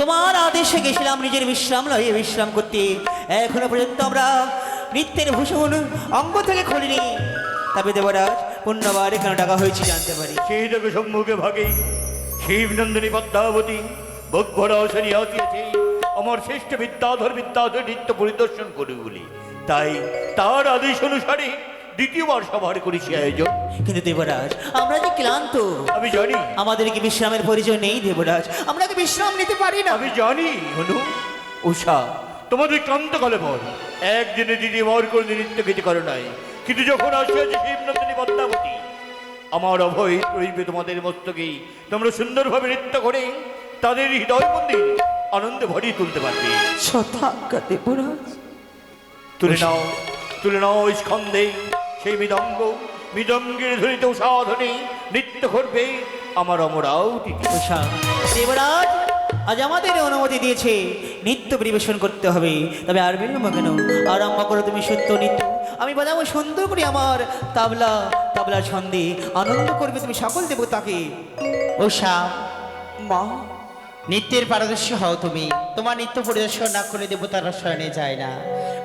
তোমার আদেশে গেছিলাম, নিজের বিশ্রাম লয়ে বিশ্রাম করতে। এখনও পর্যন্ত আমরা নৃত্যের ভূষণ অঙ্গ থেকে খুলিনি। তবে দেবরাজ, পুণ্যবার কেন টাকা হয়েছে জানতে পারি। সেই দেখো সম্মুখে ভাগে শিবনন্দিনী পদ্মাবতী অসনি আসিয়াছে। আমার শ্রেষ্ঠ বিদ্যাধর বিদ্যাধর নৃত্য পরিদর্শন করে বলি তাই তার আদেশ অনুসারে দ্বিতীয়বার সভার করেছি আয়োজন। কিন্তু দেবরাজ আমরা যে ক্লান্ত। আমি জানি। আমাদের কি বিশ্রামের পরিচয় নেই দেবরাজ। আমরা কি বিশ্রাম নিতে পারি না। আমি জানি হনু উষা। তোমাদের ক্লান্তকালে পর একদিনে দিদি মর করে নৃত্য গীতি করে নাই। কিন্তু যখন আসিয়াছে শিবনন্দিনী পদ্মাবতী আমার অভয় রইবে তোমাদের মস্তকেই তোমরা সুন্দরভাবে নৃত্য করে তাদের হৃদয় মন্দির আনন্দে ভরিয়ে তুলতে পারবে। সথাজ্ঞা দেবরাজ। তুলে নাও তুলে নাও ওই স্কন্ধে। সেই মৃদঙ্গ, মৃদঙ্গের ধ্বনিত সাধনে নৃত্য করবে আমার অমরাও দেবরাজ আজ আমাদের অনুমতি দিয়েছে, নৃত্য পরিবেশন করতে হবে। তবে আর বিলম্ব কেন? আরম্ভ করো তুমি সত্য নৃত্য। আমি বাজাবো সুন্দর করে আমার তাবলা তাবলা ছন্দে আনন্দ করবে তুমি সকল দেবতাকে। উষা, মা নৃত্যের পারদর্শী হও তুমি। তোমার নৃত্য পরিদর্শন না করে দেবতারা শয়নে যায় না।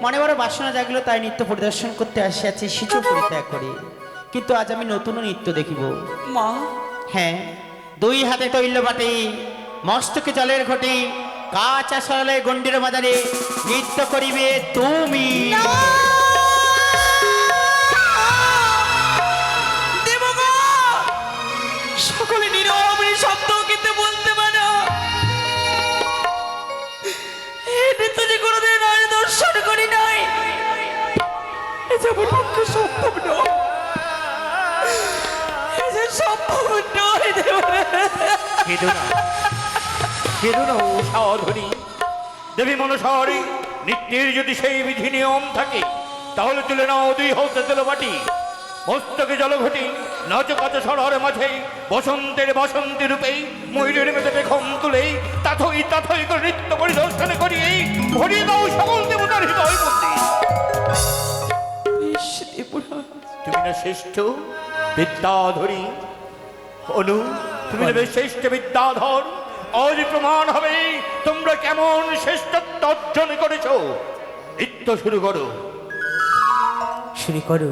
মনে বড় বাসনা জাগলো তাই নৃত্য পরিদর্শন করতে আসিয়াছি শিশু পরিত্যাগ করে। কিন্তু আজ আমি নতুন নৃত্য দেখিব। মা? হ্যাঁ দুই হাতে তৈল বাটে মস্তকে জলের ঘটে কাঁচা সরলে গন্ডির বাজারে নৃত্য করিবে তুমি। এ যে আমার পক্ষে সম্ভব নয়। সম্ভব নয় কেঁদো না। কেঁদো না, ও সাধনী। দেবী মনসারি, নিত্যের যদি সেই বিধি নিয়ম থাকে, তাহলে তুলে নাও দুই হস্তে তেল বাটি। মস্তকে জলঘটি নাচ কাচ সরার মাঝে, বসন্তের বসন্তী রূপে ময়ূরের মেতে পেখম তুলে, তাথই তাথই করে নৃত্য পরিদর্শন করিয়ে, ভরিয়ে দাও সকল দেবতার হৃদয় মন্দির। তুমি না শ্রেষ্ঠ বিদ্যাধরী। অনু তুমি না শ্রেষ্ঠ বিদ্যাধর। আজ প্রমাণ হবে তোমরা কেমন শ্রেষ্ঠত্ব অর্জন করেছ। নৃত্য শুরু করো। শুরু করো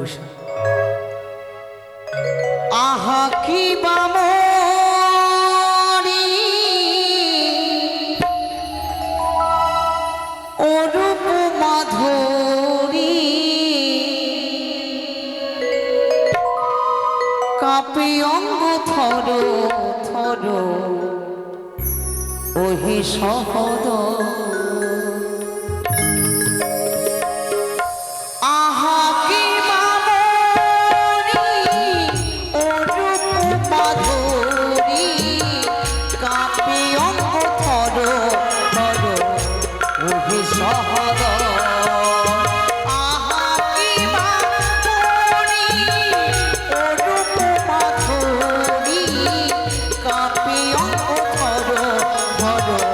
আহা কি বামরি থর থর ওহে সহদ থর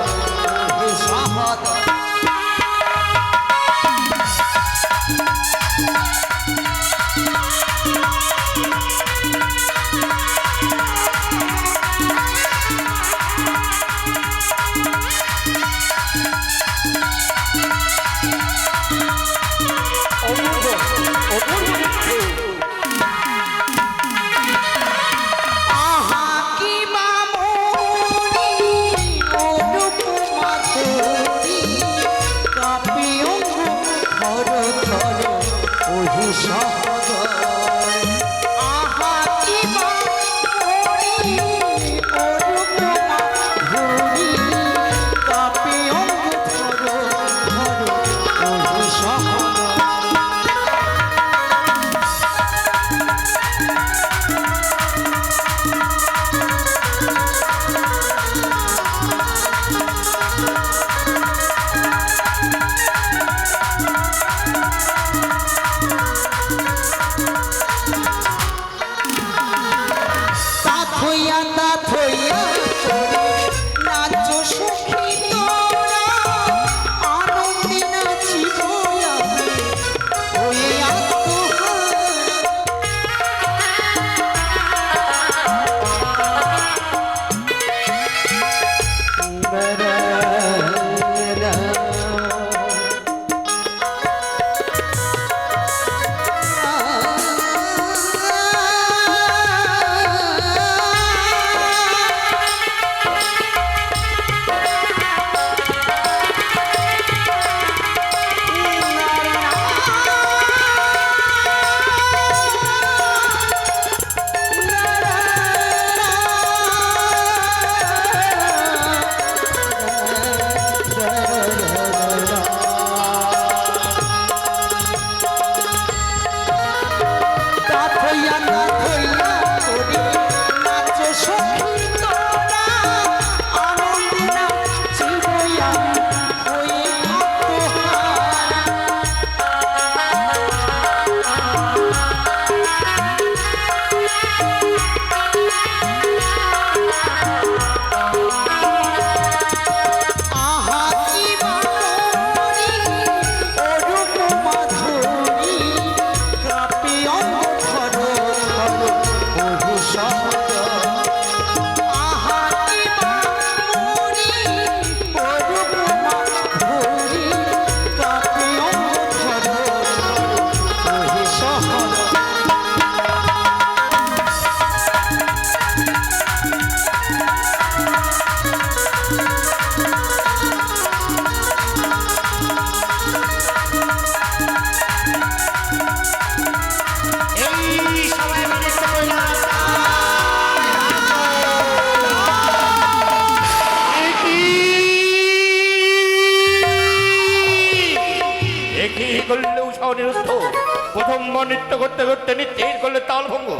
করতে করতে নৃত্যের করলে তাল ভঙ্গ।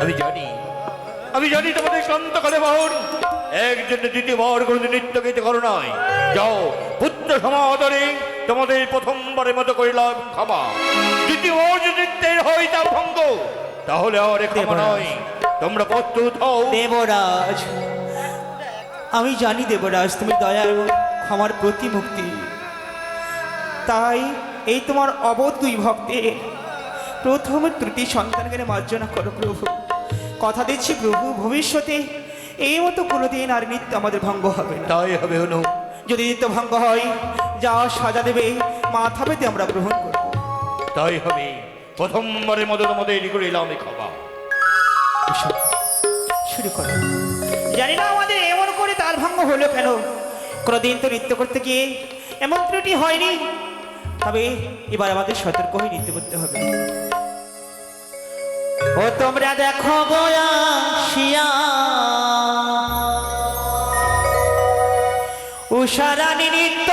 আমি জানি। আমি জানি তোমাদের ক্লান্ত কালে বাহন। একজন দ্বিতীয়বার কোনো নৃত্য গীতে করো নয় যাও পুত্র সমাদরে তোমাদের প্রথমবারের মতো করিলাম ক্ষমা দ্বিতীয়বার যদি নৃত্যের হয় তাল ভঙ্গ তাহলে আর ক্ষমা নয় তোমরা প্রস্তুত হও। দেবরাজ আমি জানি দেবরাজ তুমি দয়া এবং ক্ষমার প্রতিমুক্তি তাই এই তোমার অবোধ দুই ভক্তের প্রথম ত্রুটি সন্তানকে মার্জনা করো প্রভু। কথা দিচ্ছি প্রভু ভবিষ্যতে এই মতো কোনোদিন আর নিত্য আমাদের ভঙ্গ হবে না। তাই হবে অনু। যদি নিত্য ভঙ্গ হয় যা সাজা দেবে মাথা পেতে আমরা গ্রহণ করব। তাই হবে। প্রথমবারের মতো তোমাদের করিলাম এ ক্ষমা এসো, শুরু করো। জানি না আমাদের এমন করে তার ভঙ্গ হলো কেন। কোনোদিন তো নৃত্য করতে গিয়ে এমন ত্রুটি হয়নি। তবে এবার আমাদের সতর্ক হয়ে নৃত্য করতে হবে। ও তোমরা দেখো বয়াসিয়া উষারানী নৃত্য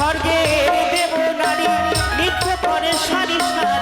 স্বর্গের দেব নারী নিত্য করে সারি সারি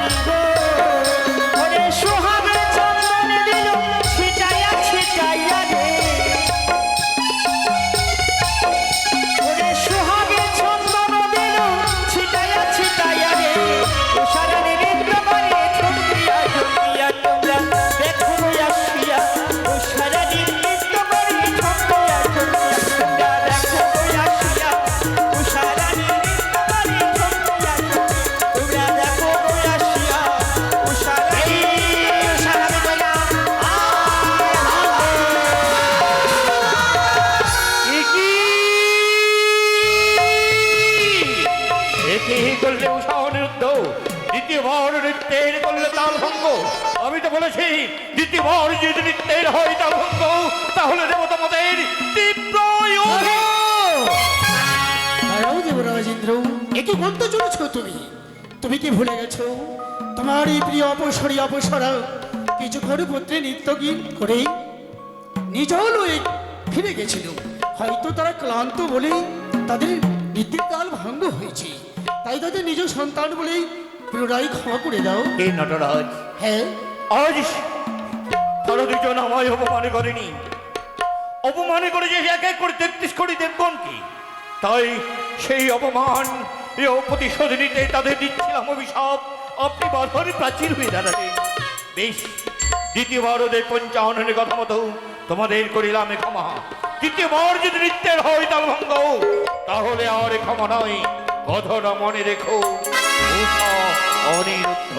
হয় তাল ভঙ্গ তাহলে দেব তোমাদের তীব্র অভিশাপ। দেবরাজেন্দ্র এ বলতে চলেছ তুমি? তুমি কি ভুলে গেছো? তোমার এই প্রিয় অপসরী অপসরা কিছুক্ষণ পত্রে নৃত্য গীত করেই নিজেও লয়ে ফিরে গেছিল। হয়তো তারা ক্লান্ত বলেই তাদের নৃত্যের কাল ভঙ্গ হয়েছে। তাই তাদের নিজ সন্তান বলেই পুনরায় ক্ষমা করে দাও। হে নটরাজ হ্যাঁ? আজ তারা দুজন আমায় অপমান করেনি। অপমান করে যে এক এক করে তেত্রিশ কোটি দেবগণকে, তাই সেই অপমান প্রতিশোধ নিতে তাদের দিচ্ছিলাম অভিশাপ। আপনি বাধার প্রাচীর হয়ে দাঁড়ালেন। বেশ, দ্বিতীয়বার ওদের পঞ্চাহনের কথা মতো তোমাদের করিলাম ক্ষমা। দ্বিতীয়বার যদি নৃত্যের হয় তাল ভঙ্গ তাহলে আর ক্ষমা নয়। কথাটা মনে রেখো অনিরুদ্ধ।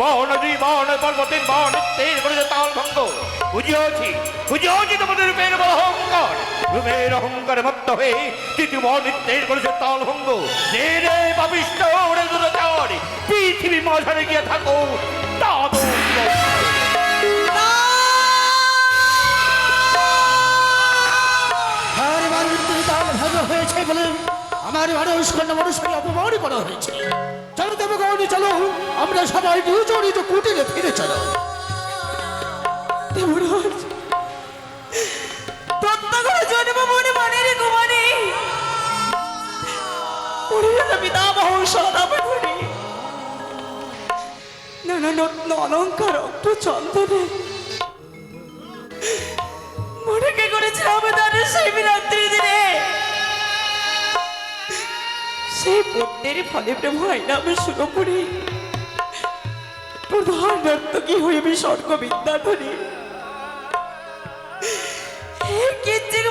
বন দুই বন পর্বতের তের করেছে তাল ভঙ্গ। বুঝিয়েছি বুঝিয়েছি তোমাদের রূপের বড় রূপের অহংকারে মত্ত হয়ে তৃতীয় বন তের করেছে তাল ভঙ্গ। রে রে পাপিষ্ট ওরে দুরাচার, পৃথিবী মাঝারে গিয়ে থাকো ভাগ হয়েছে বলে আমার মানুষ কন্যা মানুষকে অপমান করা হয়েছে। চলো দেবগণ চলো। আমরা সবাই নিজ নিজ কুটিরে ফিরে চলো। দেবরাজ প্রত্যেক জন্মভূমি মনের কুমারী। পরিণত পিতামহ সদাপরি নানা অলঙ্কার পুণ্যের ফলে প্রেম হয় না আমি সুরপুরি প্রধান নর্তকী আমি স্বর্গ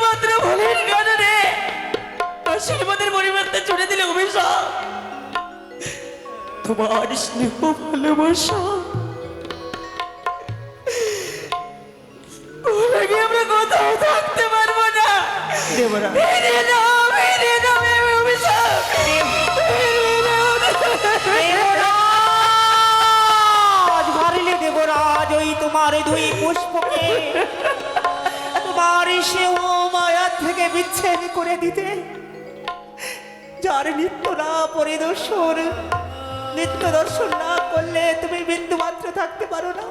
মাত্র ভুলের কারণে আশীর্বাদের পরিবর্তে ছুড়ে দিলে অভিশাপ। তোমার স্নেহ, ভালোবাসা তোমার দুই পুষ্পকে তোমার সে ও মায়া থেকে বিচ্ছেদ করে দিতে। যার নিত্য না পরিদর্শন, নিত্য দর্শন না করলে তুমি বিন্দু মাত্র থাকতে পারো না।